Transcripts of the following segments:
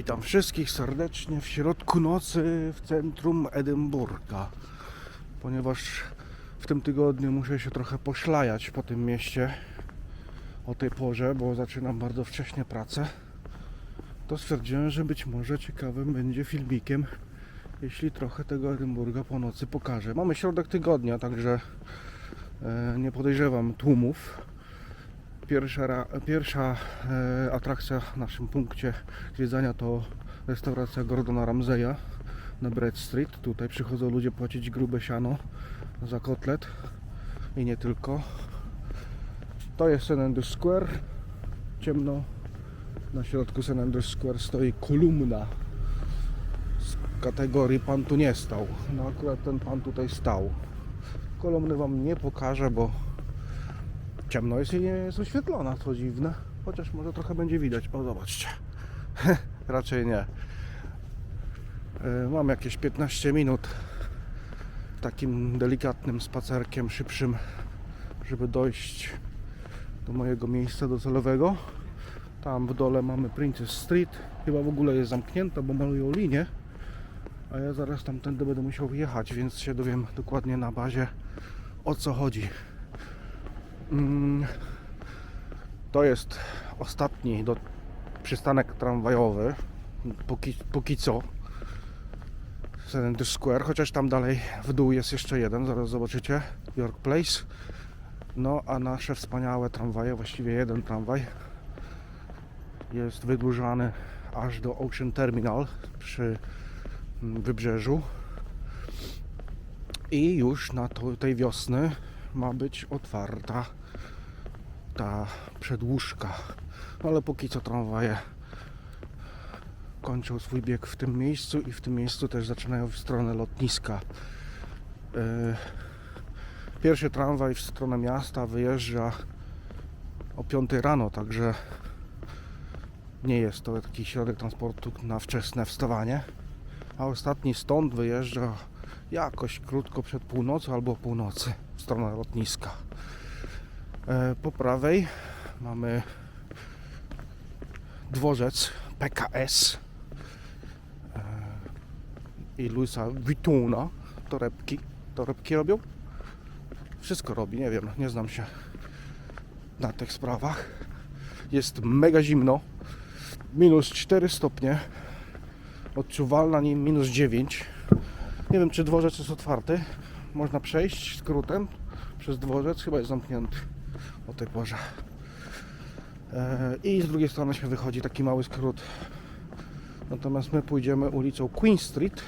Witam wszystkich serdecznie w środku nocy w centrum Edynburga. Ponieważ w tym tygodniu muszę się trochę poszlajać po tym mieście o tej porze, bo zaczynam bardzo wcześnie pracę. To stwierdziłem, że być może ciekawym będzie filmikiem, jeśli trochę tego Edynburga po nocy pokażę. Mamy środek tygodnia, także e, nie podejrzewam tłumów. Pierwsza, pierwsza e, atrakcja w naszym punkcie zwiedzania to restauracja Gordona Ramseya na Bread Street. Tutaj przychodzą ludzie płacić grube siano za kotlet i nie tylko. To jest St. Square. Ciemno. Na środku St. Square stoi kolumna z kategorii pan tu nie stał. No akurat ten pan tutaj stał. Kolumny wam nie pokażę, bo ciemno jest i nie jest oświetlona, co dziwne. Chociaż może trochę będzie widać. O, zobaczcie. Raczej nie. E, Mam jakieś 15 minut takim delikatnym spacerkiem, szybszym, żeby dojść do mojego miejsca docelowego. Tam w dole mamy Princess Street. Chyba w ogóle jest zamknięta, bo malują linię. A ja zaraz tamtędy będę musiał jechać, więc się dowiem dokładnie na bazie o co chodzi. Mm, To jest ostatni do, przystanek tramwajowy, póki, póki co. Andrews Square, chociaż tam dalej w dół jest jeszcze jeden, zaraz zobaczycie, York Place. No a nasze wspaniałe tramwaje, właściwie jeden tramwaj, jest wydłużany aż do Ocean Terminal przy mm, wybrzeżu. I już na tej wiosny ma być otwarta ta przedłużka. Ale póki co tramwaje kończą swój bieg w tym miejscu i w tym miejscu też zaczynają w stronę lotniska. Yy, Pierwszy tramwaj w stronę miasta wyjeżdża o 5 rano, także nie jest to taki środek transportu na wczesne wstawanie. A ostatni stąd wyjeżdża jakoś krótko przed północą albo północy w stronę lotniska. E, Po prawej mamy dworzec PKS e, i Louisa Vuittona. Torebki. Torebki robią? Wszystko robi, nie wiem, nie znam się na tych sprawach. Jest mega zimno. Minus 4 stopnie. Odczuwalna nim minus 9. Nie wiem, czy dworzec jest otwarty. Można przejść skrótem przez dworzec. Chyba jest zamknięty o tej porze. E, I z drugiej strony się wychodzi taki mały skrót. Natomiast my pójdziemy ulicą Queen Street,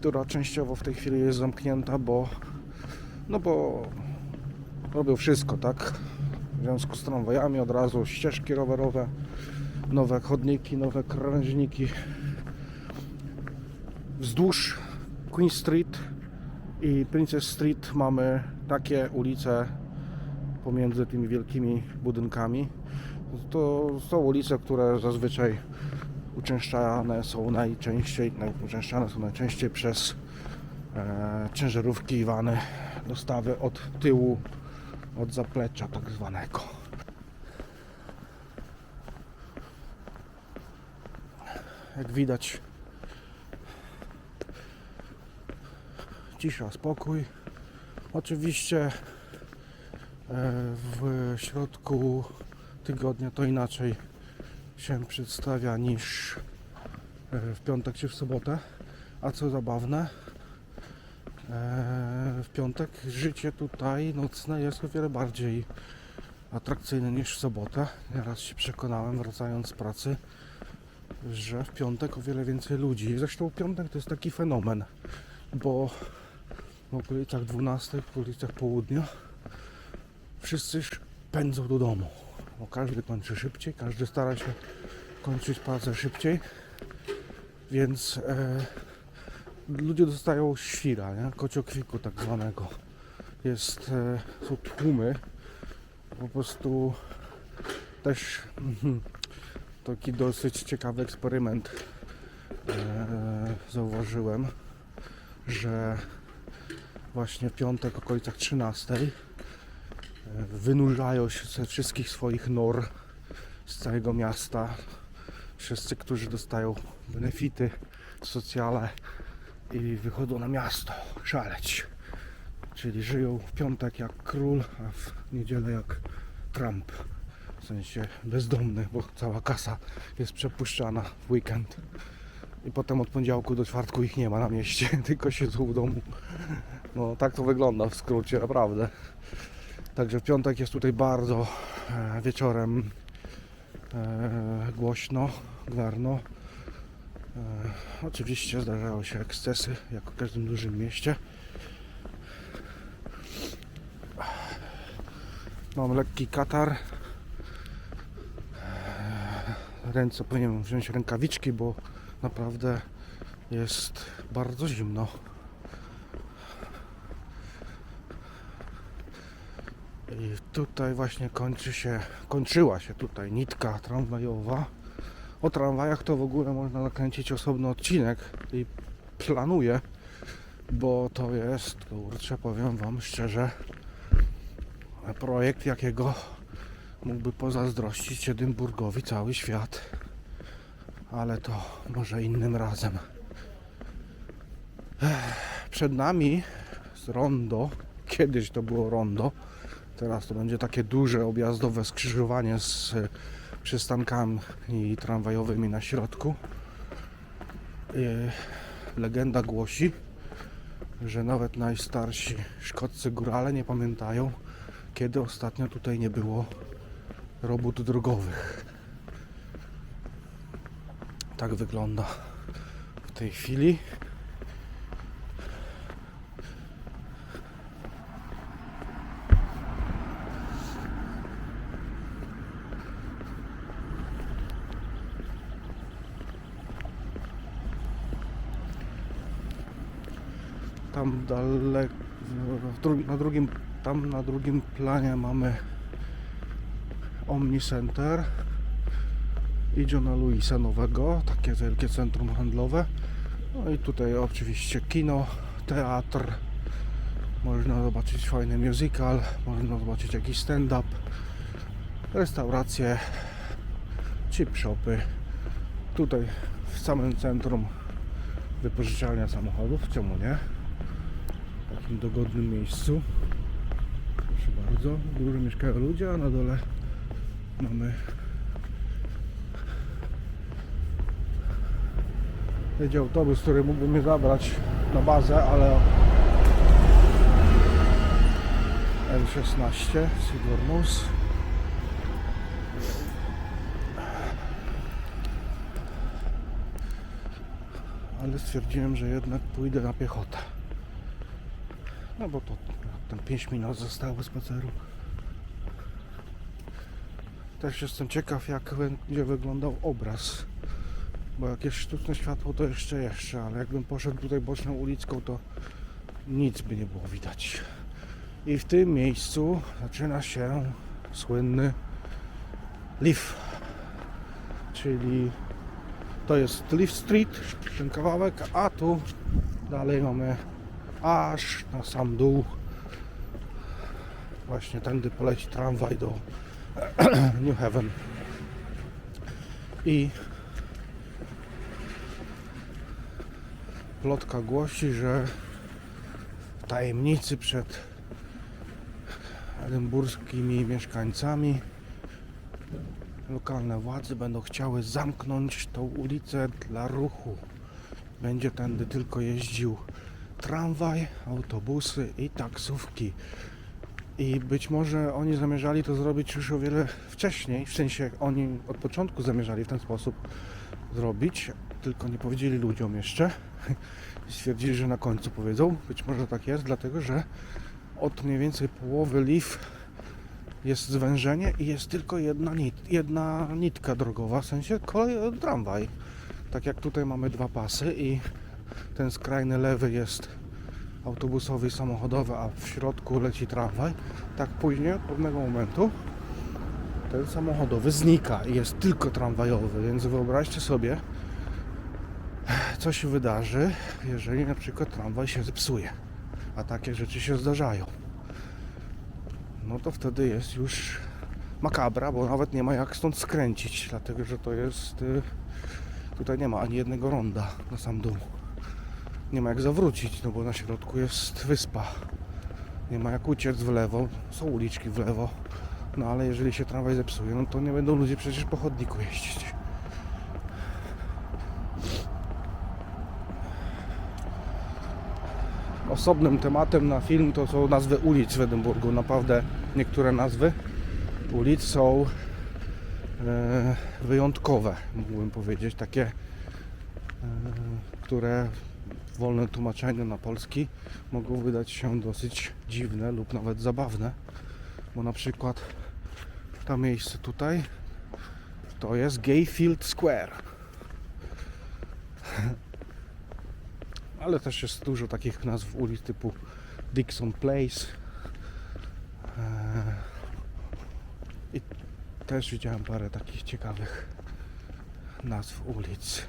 która częściowo w tej chwili jest zamknięta, bo no bo robią wszystko, tak? W związku z tramwajami od razu ścieżki rowerowe, nowe chodniki, nowe krawężniki. Wzdłuż Queen Street i Princess Street mamy takie ulice pomiędzy tymi wielkimi budynkami. To są ulice, które zazwyczaj uczęszczane są najczęściej, naj- uczęszczane są najczęściej przez e, ciężarówki i wany dostawy od tyłu, od zaplecza tak zwanego. Jak widać cisza, spokój. Oczywiście w środku tygodnia to inaczej się przedstawia niż e, w piątek czy w sobotę. A co zabawne, e, w piątek życie tutaj nocne jest o wiele bardziej atrakcyjne niż w sobotę. Nieraz się przekonałem wracając z pracy, że w piątek o wiele więcej ludzi. Zresztą piątek to jest taki fenomen, bo w okolicach 12, w okolicach południa wszyscy pędzą do domu. Bo każdy kończy szybciej, każdy stara się kończyć pracę szybciej, więc e, ludzie dostają świra, nie? kociokwiku tak zwanego. Jest, e, są tłumy, po prostu też mhm, taki dosyć ciekawy eksperyment e, zauważyłem, że właśnie w piątek w okolicach 13 e, wynurzają się ze wszystkich swoich nor z całego miasta wszyscy, którzy dostają benefity socjale i wychodzą na miasto szaleć. Czyli żyją w piątek jak król, a w niedzielę jak Trump. W sensie bezdomny, bo cała kasa jest przepuszczana w weekend. I potem od poniedziałku do czwartku ich nie ma na mieście, tylko siedzą w domu. No tak to wygląda w skrócie, naprawdę. Także w piątek jest tutaj bardzo e, wieczorem e, głośno, gwarno. E, oczywiście zdarzały się ekscesy, jak w każdym dużym mieście. Mam lekki katar. Ręce powinienem wziąć rękawiczki, bo naprawdę jest bardzo zimno. I tutaj właśnie kończy się, kończyła się tutaj nitka tramwajowa. O tramwajach to w ogóle można nakręcić osobny odcinek i planuję, bo to jest, kurczę, powiem Wam szczerze, projekt jakiego mógłby pozazdrościć Edynburgowi cały świat. Ale to może innym razem. Przed nami z rondo, kiedyś to było rondo, teraz to będzie takie duże objazdowe skrzyżowanie z e, przystankami tramwajowymi na środku. E, Legenda głosi, że nawet najstarsi szkoccy górale nie pamiętają, kiedy ostatnio tutaj nie było robót drogowych. Tak wygląda w tej chwili. Tam daleko, na drugim, tam na drugim planie mamy Omni Center i Johna Louisa nowego, takie wielkie centrum handlowe. No i tutaj oczywiście kino, teatr, można zobaczyć fajny musical, można zobaczyć jakiś stand-up, restauracje, chip shopy. Tutaj w samym centrum wypożyczalnia samochodów, czemu nie? W takim dogodnym miejscu. Proszę bardzo, w górze mieszkają ludzie, a na dole mamy jedzie autobus, który mógłby mnie zabrać na bazę, ale L16 Silver ale stwierdziłem, że jednak pójdę na piechotę no bo to tam 5 minut zostało spaceru. Też jestem ciekaw jak będzie wyglądał obraz. Bo jak jest sztuczne światło to jeszcze jeszcze, ale jakbym poszedł tutaj boczną ulicką to nic by nie było widać. I w tym miejscu zaczyna się słynny Leaf, czyli to jest Leaf Street, ten kawałek, a tu dalej mamy aż na sam dół. Właśnie tędy poleci tramwaj do New Haven. I plotka głosi, że w tajemnicy przed edynburskimi mieszkańcami lokalne władze będą chciały zamknąć tą ulicę dla ruchu. Będzie tędy tylko jeździł tramwaj, autobusy i taksówki. I być może oni zamierzali to zrobić już o wiele wcześniej, w sensie oni od początku zamierzali w ten sposób zrobić, tylko nie powiedzieli ludziom jeszcze. Stwierdzili, że na końcu powiedzą. Być może tak jest, dlatego że od mniej więcej połowy Leaf jest zwężenie i jest tylko jedna, nit, jedna nitka drogowa, w sensie kolej, tramwaj. Tak jak tutaj mamy dwa pasy i ten skrajny lewy jest autobusowy i samochodowy, a w środku leci tramwaj, tak później od pewnego momentu ten samochodowy znika i jest tylko tramwajowy, więc wyobraźcie sobie, co się wydarzy, jeżeli na przykład tramwaj się zepsuje, a takie rzeczy się zdarzają. No to wtedy jest już makabra, bo nawet nie ma jak stąd skręcić, dlatego że to jest. y, Tutaj nie ma ani jednego ronda na sam dół. Nie ma jak zawrócić, no bo na środku jest wyspa. Nie ma jak uciec w lewo, są uliczki w lewo. No ale jeżeli się tramwaj zepsuje, no to nie będą ludzie przecież po chodniku jeździć. Osobnym tematem na film to są nazwy ulic w Edynburgu. Naprawdę niektóre nazwy ulic są e, wyjątkowe, mógłbym powiedzieć, takie, e, które w wolnym tłumaczeniu na polski mogą wydać się dosyć dziwne lub nawet zabawne, bo na przykład to miejsce tutaj to jest Gayfield Square. Ale też jest dużo takich nazw ulic typu Dixon Place. Eee, I też widziałem parę takich ciekawych nazw ulic.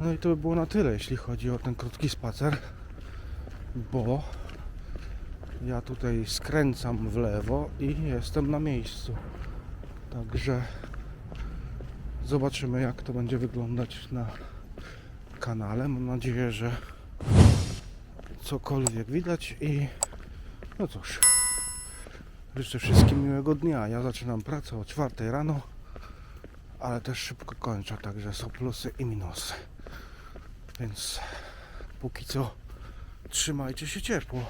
No i to by było na tyle, jeśli chodzi o ten krótki spacer, bo ja tutaj skręcam w lewo i jestem na miejscu. Także zobaczymy, jak to będzie wyglądać na kanale. Mam nadzieję, że cokolwiek widać i no cóż. Życzę wszystkim miłego dnia. Ja zaczynam pracę o 4 rano, ale też szybko kończę, także są plusy i minusy. Więc póki co trzymajcie się ciepło.